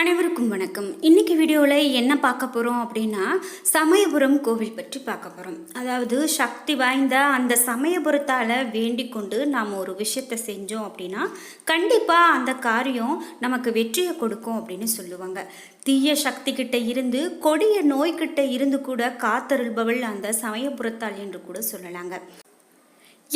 அனைவருக்கும் வணக்கம். இன்னைக்கு வீடியோவில் என்ன பார்க்க போகிறோம் அப்படின்னா சமயபுரம் கோவில் பற்றி பார்க்க போகிறோம் அதாவது சக்தி வாய்ந்த அந்த சமயபுரத்தால் வேண்டிக் கொண்டு நாம் ஒரு விஷயத்தை செஞ்சோம் அப்படின்னா கண்டிப்பாக அந்த காரியம் நமக்கு வெற்றியை கொடுக்கும் அப்படின்னு சொல்லுவாங்க. தீய சக்தி கிட்ட இருந்து கொடிய நோய்கிட்ட இருந்து கூட காத்தருள்பவள் அந்த சமயபுரத்தாள் என்று கூட சொல்லலாங்க.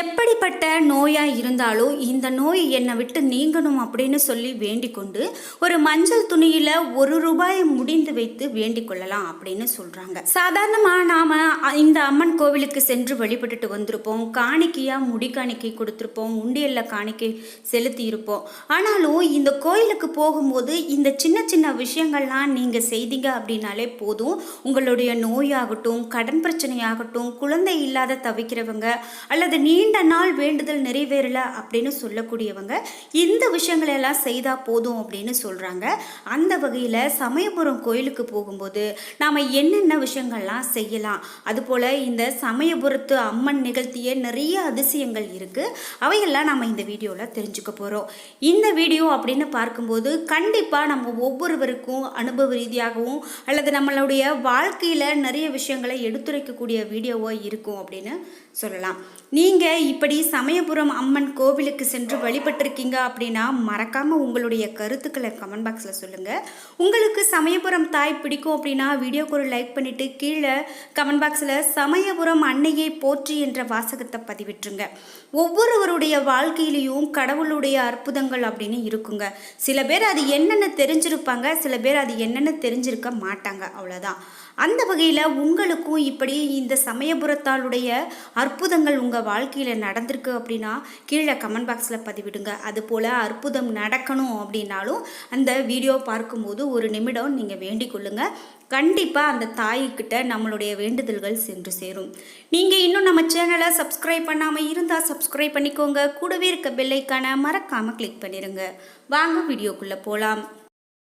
எப்படிப்பட்ட நோயாக இருந்தாலும் இந்த நோய் என்னை விட்டு நீங்கணும் அப்படின்னு சொல்லி வேண்டிக் கொண்டு ஒரு மஞ்சள் துணியில் ஒரு ரூபாயை முடிந்து வைத்து வேண்டிக் கொள்ளலாம் அப்படின்னு சொல்கிறாங்க சாதாரணமாக நாம் இந்த அம்மன் கோவிலுக்கு சென்று வழிபட்டுட்டு வந்திருப்போம். காணிக்கையாக முடி காணிக்கை கொடுத்துருப்போம். உண்டியலில் காணிக்கை செலுத்தி இருப்போம் ஆனாலும் இந்த கோயிலுக்கு போகும்போது இந்த சின்ன சின்ன விஷயங்கள்லாம் நீங்கள் செய்தீங்க அப்படின்னாலே போதும். உங்களுடைய நோயாகட்டும் கடன் பிரச்சனையாகட்டும் குழந்தை இல்லாத தவிக்கிறவங்க அல்லது நீ நீண்ட நாள் வேண்டுதல் நிறைவேறல அப்படின்னு சொல்லக்கூடியவங்க இந்த விஷயங்களை எல்லாம் செய்தா போதும் அப்படின்னு சொல்றாங்க. அந்த வகையில் சமயபுரம் கோயிலுக்கு போகும்போது நாம் என்னென்ன விஷயங்கள்லாம் செய்யலாம்? அதுபோல் இந்த சமயபுரத்து அம்மன் நிகழ்த்திய நிறைய அதிசயங்கள் இருக்கு. அவையெல்லாம் நம்ம இந்த வீடியோவில் தெரிஞ்சுக்க போகிறோம் இந்த வீடியோ அப்படின்னு பார்க்கும்போது கண்டிப்பாக நம்ம ஒவ்வொருவருக்கும் அனுபவ ரீதியாகவும் அல்லது நம்மளுடைய வாழ்க்கையில் நிறைய விஷயங்களை எடுத்துரைக்கக்கூடிய வீடியோவாக இருக்கும் அப்படின்னு சொல்லலாம். நீங்கள் இப்படி சமயபுரம் அம்மன் கோவிலுக்கு சென்று வழிபட்டிருக்கீங்க அப்படின்னா மறக்காமல் உங்களுடைய கருத்துக்களை கமெண்ட் பாக்ஸில் சொல்லுங்கள் உங்களுக்கு சமயபுரம் தாய் பிடிக்கும் அப்படின்னா வீடியோக்கு ஒரு லைக் பண்ணிவிட்டு கீழே கமெண்ட் பாக்ஸில் சமயபுரம் அன்னையை போற்றி என்ற வாசகத்தை பதிவிட்டுருங்க. ஒவ்வொருவருடைய வாழ்க்கையிலையும் கடவுளுடைய அற்புதங்கள் அப்படின்னு இருக்குங்க. சில பேர் அது என்னென்னு தெரிஞ்சிருப்பாங்க சில பேர் அது என்னென்னு தெரிஞ்சிருக்க மாட்டாங்க அவ்வளோதான் அந்த வகையில் உங்களுக்கும் இப்படி இந்த சமயபுரத்தாளுடைய அற்புதங்கள் உங்கள் வாழ்க்கையில் நடந்திருக்கு அப்படின்னா கீழே கமெண்ட் பாக்ஸில் பதிவிடுங்க. அதுபோல் அற்புதம் நடக்கணும் அப்படின்னாலும் அந்த வீடியோ பார்க்கும்போது ஒரு நிமிடம் நீங்கள் வேண்டிக் கொள்ளுங்கள் கண்டிப்பாக அந்த தாய்கிட்ட நம்மளுடைய வேண்டுதல்கள் சென்று சேரும். நீங்கள் இன்னும் நம்ம சேனலை சப்ஸ்கிரைப் பண்ணாமல் இருந்தால் சப்ஸ்கிரைப் பண்ணிக்கோங்க. கூடவே இருக்க பெல்லைக்கான மறக்காமல் கிளிக் பண்ணிடுங்க வாங்க வீடியோக்குள்ளே போகலாம்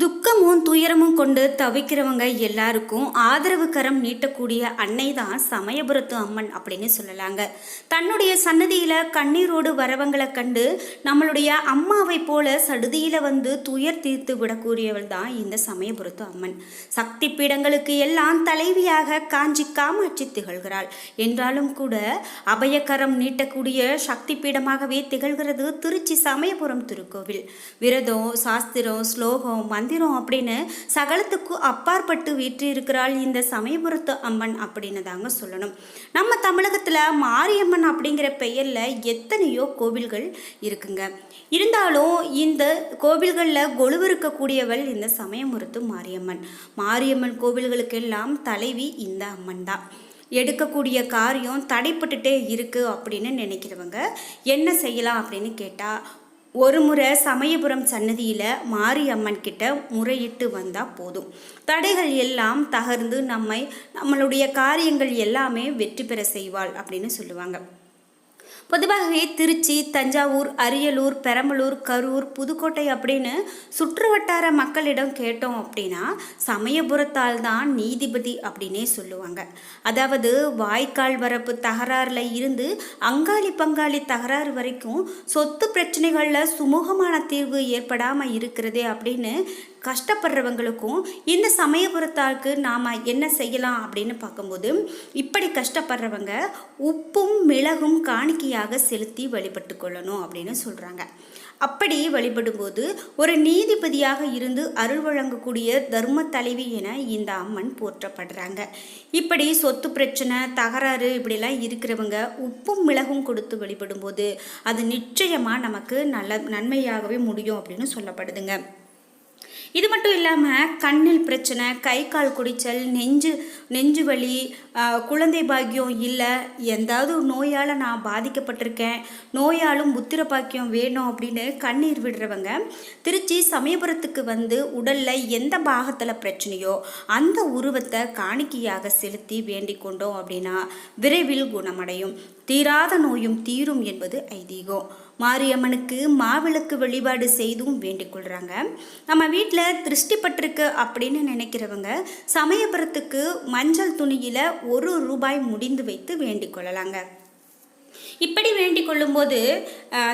துக்கமும் துயரமும் கொண்டு தவிக்கிறவங்க எல்லாருக்கும் ஆதரவு கரம் நீட்டக்கூடிய அன்னை தான் சமயபுரத்து அம்மன் அப்படின்னு சொல்லலாங்க. தன்னுடைய சன்னதியில் கண்ணீரோடு வரவங்களை கண்டு நம்மளுடைய அம்மாவை போல சடுதியில் வந்து துயர் தீர்த்து விடக்கூடியவள் தான் இந்த சமயபுரத்து அம்மன். சக்தி பீடங்களுக்கு எல்லாம் தலைவியாக காஞ்சி காமாட்சி திகழ்கிறாள். என்றாலும் கூட அபயக்கரம் நீட்டக்கூடிய சக்தி பீடமாகவே திகழ்கிறது திருச்சி சமயபுரம் திருக்கோவில். விரதம் சாஸ்திரம் ஸ்லோகம் மந்திரம் அப்படின்னு சகலத்துக்கு அப்பாற்பட்டு வீற்றிருக்கிறாள் இந்த சமயபுரத்து அம்மன் அப்படின்னு தாங்க சொல்லணும். நம்ம தமிழகத்தில் மாரியம்மன் அப்படிங்கிற பெயரில் எத்தனையோ கோவில்கள் இருக்குங்க. இருந்தாலும் இந்த கோவில்களில் கொலுவிருக்கக்கூடியவள் இந்த சமயபுரத்து மாரியம்மன். மாரியம்மன் கோவில்களுக்கெல்லாம் தலைவி இந்த அம்மன் தான். எடுக்கக்கூடிய காரியம் தடைப்பட்டுட்டே இருக்குது அப்படின்னு நினைக்கிறவங்க என்ன செய்யலாம் அப்படின்னு கேட்டால் ஒரு முறை சமயபுரம் சன்னதியில் மாரியம்மன் கிட்ட முறையிட்டு வந்தால் போதும். தடைகள் எல்லாம் தகர்ந்து நம்மை நம்மளுடைய காரியங்கள் எல்லாமே வெற்றி பெற செய்வாள் அப்படின்னு சொல்லுவாங்க. பொதுவாகவே திருச்சி தஞ்சாவூர் அரியலூர் பெரம்பலூர் கரூர் புதுக்கோட்டை அப்படின்னு சுற்று வட்டார மக்களிடம் கேட்டோம் அப்படின்னா சமயபுரத்தால் தான் நீதிபதி அப்படின்னே சொல்லுவாங்க. அதாவது வாய்க்கால் வரப்பு தகராறில் இருந்து அங்காளி பங்காளி தகராறு வரைக்கும் சொத்து பிரச்சனைகளில் சுமூகமான தீர்வு ஏற்படாமல் இருக்கிறதே அப்படின்னு கஷ்டப்படுறவங்களுக்கும் இந்த சமயபுரத்தாருக்கு நாம் என்ன செய்யலாம் அப்படின்னு பார்க்கும்போது இப்படி கஷ்டப்படுறவங்க உப்பும் மிளகும் காணிக்கையாக செலுத்தி வழிபட்டு கொள்ளணும் அப்படின்னு சொல்கிறாங்க அப்படி வழிபடும்போது ஒரு நீதிபதியாக இருந்து அருள் வழங்கக்கூடிய தர்ம தலைவி என இந்த அம்மன் போற்றப்படுறாங்க. இப்படி சொத்து பிரச்சனை தகராறு இப்படிலாம் இருக்கிறவங்க உப்பும் மிளகும் கொடுத்து வழிபடும்போது அது நிச்சயமாக நமக்கு நல்ல நன்மையாகவே முடியும் அப்படின்னு சொல்லப்படுதுங்க. இது மட்டும் இல்லாமல் கண்ணில் பிரச்சனை கை கால் குடிச்சல் நெஞ்சு நெஞ்சு வலி குழந்தை பாக்கியம் இல்லை எந்தாவது நோயால் நான் பாதிக்கப்பட்டிருக்கேன் நோயாலும் புத்திர பாக்கியம் வேணும் அப்படின்னு கண்ணீர் விடுறவங்க திருச்சி சமயபுரத்துக்கு வந்து உடலில் எந்த பாகத்தில் பிரச்சனையோ அந்த உருவத்தை காணிக்கையாக செலுத்தி வேண்டிக் கொண்டோம் அப்படின்னா விரைவில் குணமடையும். தீராத நோயும் தீரும் என்பது ஐதீகம். மாரியம்மனுக்கு மாவிளக்கு வழிபாடு செய்தும் வேண்டிக் கொள்கிறாங்க நம்ம வீட்டில் திருஷ்டிப்பட்டிருக்கு அப்படின்னு நினைக்கிறவங்க சமயபுரத்துக்கு மஞ்சள் துணியில் ஒரு ரூபாய் முடிந்து வைத்து வேண்டிக் கொள்ளலாங்க இப்படி வேண்டிக் கொள்ளும்போது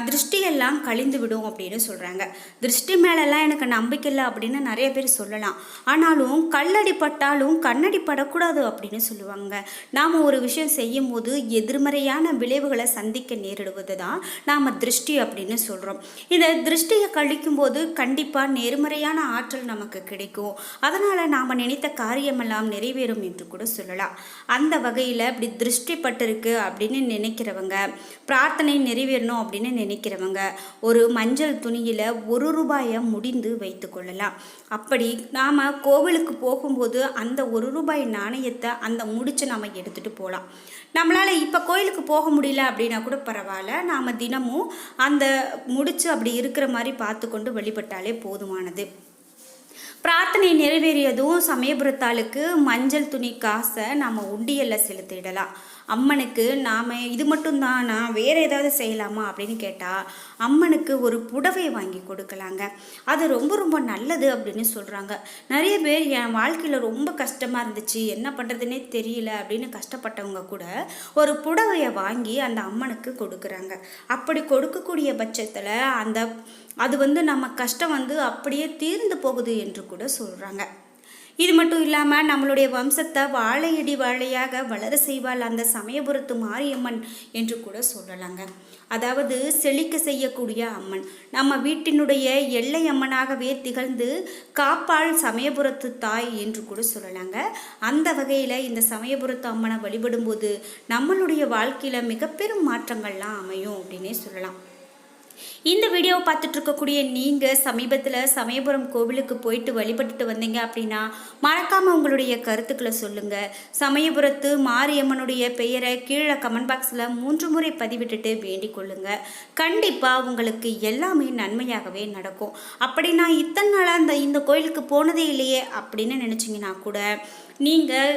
திருஷ்டியெல்லாம் கழிந்து விடும் அப்படின்னு சொல்கிறாங்க திருஷ்டி மேலெல்லாம் எனக்கு நம்பிக்கை இல்லை அப்படின்னு நிறைய பேர் சொல்லலாம். ஆனாலும் கல்லடி பட்டாலும் கண்ணடி படக்கூடாது அப்படின்னு சொல்லுவாங்க. நாம் ஒரு விஷயம் செய்யும் போது எதிர்மறையான விளைவுகளை சந்திக்க நேரிடுவது தான் நாம் திருஷ்டி அப்படின்னு சொல்கிறோம் இந்த திருஷ்டியை கழிக்கும் போது கண்டிப்பாக நேர்மறையான ஆற்றல் நமக்கு கிடைக்கும். அதனால் நாம் நினைத்த காரியமெல்லாம் நிறைவேறும் என்று கூட சொல்லலாம். அந்த வகையில் இப்படி திருஷ்டிப்பட்டிருக்கு அப்படின்னு நினைக்கிறவங்க பிரார்த்தனை நிறைவேறணும் அப்படின்னு நினைக்கிறவங்க ஒரு மஞ்சள் துணியில் ஒரு ரூபாயை முடிந்து வைத்து கொள்ளலாம். அப்படி நாம் கோவிலுக்கு போகும்போது அந்த ஒரு ரூபாய் நாணயத்தை அந்த முடிச்சு நம்ம எடுத்துகிட்டு போகலாம் நம்மளால் இப்போ கோயிலுக்கு போக முடியல அப்படின்னா கூட பரவாயில்ல. நாம் தினமும் அந்த முடிச்சு அப்படி இருக்கிற மாதிரி பார்த்து கொண்டு வழிபட்டாலே போதுமானது. பிரார்த்தனை நிறைவேறியதும் சமயபுரத்தாளுக்கு மஞ்சள் துணி காசை நாம் உண்டியலில் செலுத்திடலாம். அம்மனுக்கு நாம் இது மட்டும்தான் நான் வேறு ஏதாவது செய்யலாமா அப்படின்னு கேட்டால் அம்மனுக்கு ஒரு புடவை வாங்கி கொடுக்கலாங்க. அது ரொம்ப ரொம்ப நல்லது அப்படின்னு சொல்கிறாங்க நிறைய பேர் என் வாழ்க்கையில் ரொம்ப கஷ்டமாக இருந்துச்சு என்ன பண்ணுறதுனே தெரியல அப்படின்னு கஷ்டப்பட்டவங்க கூட ஒரு புடவையை வாங்கி அந்த அம்மனுக்கு கொடுக்குறாங்க. அப்படி கொடுக்கக்கூடிய பட்சத்தில் அந்த அது வந்து நம்ம கஷ்டம் வந்து அப்படியே தீர்ந்து போகுது என்று கூட சொல்கிறாங்க இது மட்டும் இல்லாமல் நம்மளுடைய வம்சத்தை வாழையடி வாழையாக வளர செய்வாள் அந்த சமயபுரத்து மாரியம்மன் என்று கூட சொல்லலாங்க. அதாவது செழிக்க செய்யக்கூடிய அம்மன். நம்ம வீட்டினுடைய எல்லை அம்மனாகவே திகழ்ந்து காப்பாள் சமயபுரத்து தாய் என்று கூட சொல்லலாங்க. அந்த வகையில் இந்த சமயபுரத்து அம்மனை வழிபடும்போது நம்மளுடைய வாழ்க்கையில் மிக பெரும் மாற்றங்கள்லாம் அமையும் அப்படின்னே சொல்லலாம். இந்த வீடியோவை பார்த்துட்ருக்கக்கூடிய நீங்கள் சமீபத்தில் சமயபுரம் கோவிலுக்கு போயிட்டு வழிபட்டுட்டு வந்தீங்க அப்படின்னா மறக்காமல் உங்களுடைய கருத்துக்களை சொல்லுங்கள் சமயபுரத்து மாரியம்மனுடைய பெயரை கீழே கமெண்ட் பாக்ஸில் மூன்று முறை பதிவிட்டுட்டு வேண்டிக் கொள்ளுங்கள் கண்டிப்பாக உங்களுக்கு எல்லாமே நன்மையாகவே நடக்கும். அப்படி நான் இத்தனை நாளாக அந்த இந்த கோயிலுக்கு போனதே இல்லையே அப்படின்னு நினச்சிங்கன்னா கூட நீங்கள்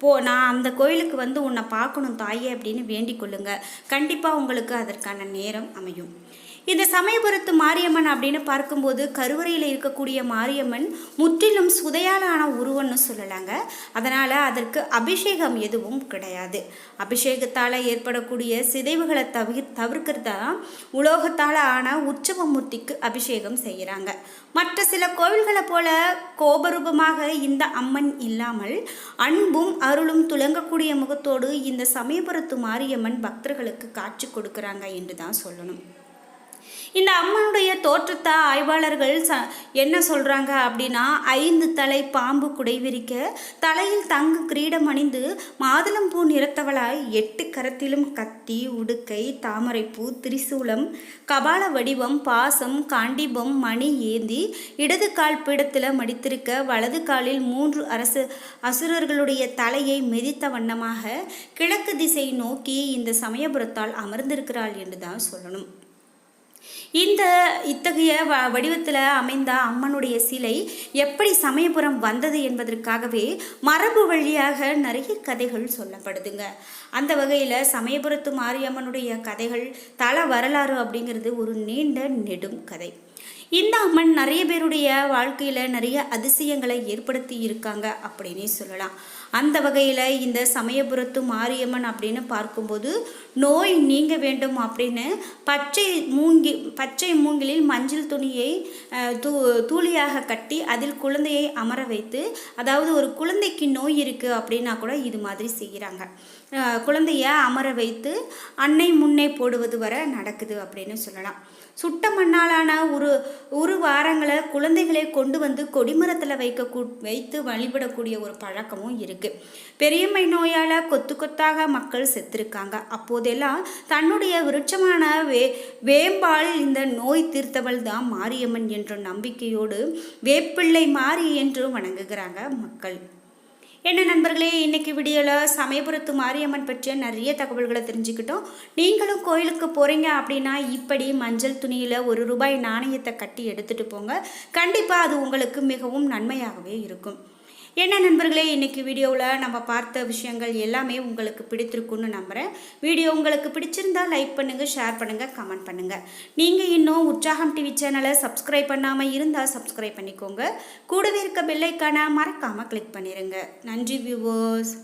போ நான் அந்த கோயிலுக்கு வந்து உன்னை பார்க்கணும் தாயே அப்படின்னு வேண்டிக் கொள்ளுங்க. கண்டிப்பாக உங்களுக்கு அதற்கான நேரம் அமையும். இந்த சமயபுரத்து மாரியம்மன் அப்படின்னு பார்க்கும்போது கருவறையில் இருக்கக்கூடிய மாரியம்மன் முற்றிலும் சுதையாலான உருவம்னு சொல்லலாங்க. அதனால் அதற்கு அபிஷேகம் எதுவும் கிடையாது. அபிஷேகத்தால் ஏற்படக்கூடிய சிதைவுகளை தவிர தவிர்க்கிறதா உலோகத்தால் ஆன உற்சவ மூர்த்திக்கு அபிஷேகம் செய்கிறாங்க மற்ற சில கோவில்களை போல கோபரூபமாக இந்த அம்மன் இல்லாமல் அன்பும் அருளும் துலங்கக்கூடிய முகத்தோடு இந்த சமயபுரத்து மாரியம்மன் பக்தர்களுக்கு காட்சி கொடுக்குறாங்க என்று தான் சொல்லணும். இந்த அம்மனுடைய தோற்றத்தை ஆய்வாளர்கள் ச என்ன சொல்கிறாங்க அப்படின்னா ஐந்து தலை பாம்பு குடைவிரிக்க தலையில் தங்கு கிரீடம் அணிந்து மாதுளம்பூ நிறத்தவளாய் எட்டு கரத்திலும் கத்தி உடுக்கை தாமரைப்பூ திரிசூலம் கபால வடிவம் பாசம் காண்டிபம் மணி ஏந்தி இடது கால் பீடத்தில் மடித்திருக்க வலது காலில் மூன்று அரசு அசுரர்களுடைய தலையை மிதித்த வண்ணமாக கிழக்கு திசை நோக்கி இந்த சமயபுரத்தால் அமர்ந்திருக்கிறாள் என்று தான் சொல்லணும். இந்த இத்தகைய வ வடிவத்தில் அமைந்த அம்மனுடைய சிலை எப்படி சமயபுரம் வந்தது என்பதற்காகவே மரபு வழியாக நிறைய கதைகள் சொல்லப்படுதுங்க. அந்த வகையில் சமயபுரத்து மாரியம்மனுடைய கதைகள் தல வரலாறு அப்படிங்கிறது ஒரு நீண்ட நெடும் கதை. இந்த அம்மன் நிறைய பேருடைய வாழ்க்கையில் நிறைய அதிசயங்களை ஏற்படுத்தி இருக்காங்க அப்படின்னே சொல்லலாம். அந்த வகையில் இந்த சமயபுரத்து மாரியம்மன் அப்படின்னு பார்க்கும்போது நோய் நீங்க வேண்டும் அப்படின்னு பச்சை மூங்கி பச்சை மூங்கிலில் மஞ்சள் துணியை தூ தூளியாக கட்டி அதில் குழந்தையை அமர வைத்து அதாவது ஒரு குழந்தைக்கு நோய் இருக்குது அப்படின்னா கூட இது மாதிரி செய்கிறாங்க குழந்தைய அமர வைத்து அன்னை முன்னே போடுவது வரை நடக்குது அப்படின்னு சொல்லலாம். சுட்ட மண்ணாலான ஒரு ஒரு வாரங்களை குழந்தைகளை கொண்டு வந்து கொடிமரத்தில் வைக்க வைத்து வழிபடக்கூடிய ஒரு பழக்கமும் இருக்குது பெரியம்மை நோயால் கொத்து கொத்தாக மக்கள் செத்துருக்காங்க. அப்போதெல்லாம் தன்னுடைய விருட்சமான வே வேம்பால் இந்த நோய் தீர்த்தவள் தான் மாரியம்மன் என்ற நம்பிக்கையோடு வேப்பிள்ளை மாறி என்று வணங்குகிறாங்க மக்கள். என்ன நண்பர்களே இன்னைக்கு வீடியோவில் சமயபுரத்து மாரியம்மன் பற்றிய நிறைய தகவல்களை தெரிஞ்சுக்கிட்டோம். நீங்களும் கோயிலுக்கு போகிறீங்க அப்படின்னா இப்படி மஞ்சள் துணியில் ஒரு ரூபாய் நாணயத்தை கட்டி எடுத்துகிட்டு போங்க. கண்டிப்பாக அது உங்களுக்கு மிகவும் நன்மையாகவே இருக்கும். என்ன நண்பர்களே இன்றைக்கி வீடியோவில் நம்ம பார்த்த விஷயங்கள் எல்லாமே உங்களுக்கு பிடித்திருக்குன்னு நம்புகிறேன் வீடியோ உங்களுக்கு பிடிச்சிருந்தால் லைக் பண்ணுங்கள் ஷேர் பண்ணுங்கள் கமெண்ட் பண்ணுங்கள் நீங்கள் இன்னும் உற்சாகம் டிவி சேனலை சப்ஸ்கிரைப் பண்ணாமல் இருந்தால் சப்ஸ்கிரைப் பண்ணிக்கோங்க. கூடவே இருக்க பெல்லைக்கான மறக்காமல் கிளிக் பண்ணிடுங்க நன்றி வியூவர்ஸ்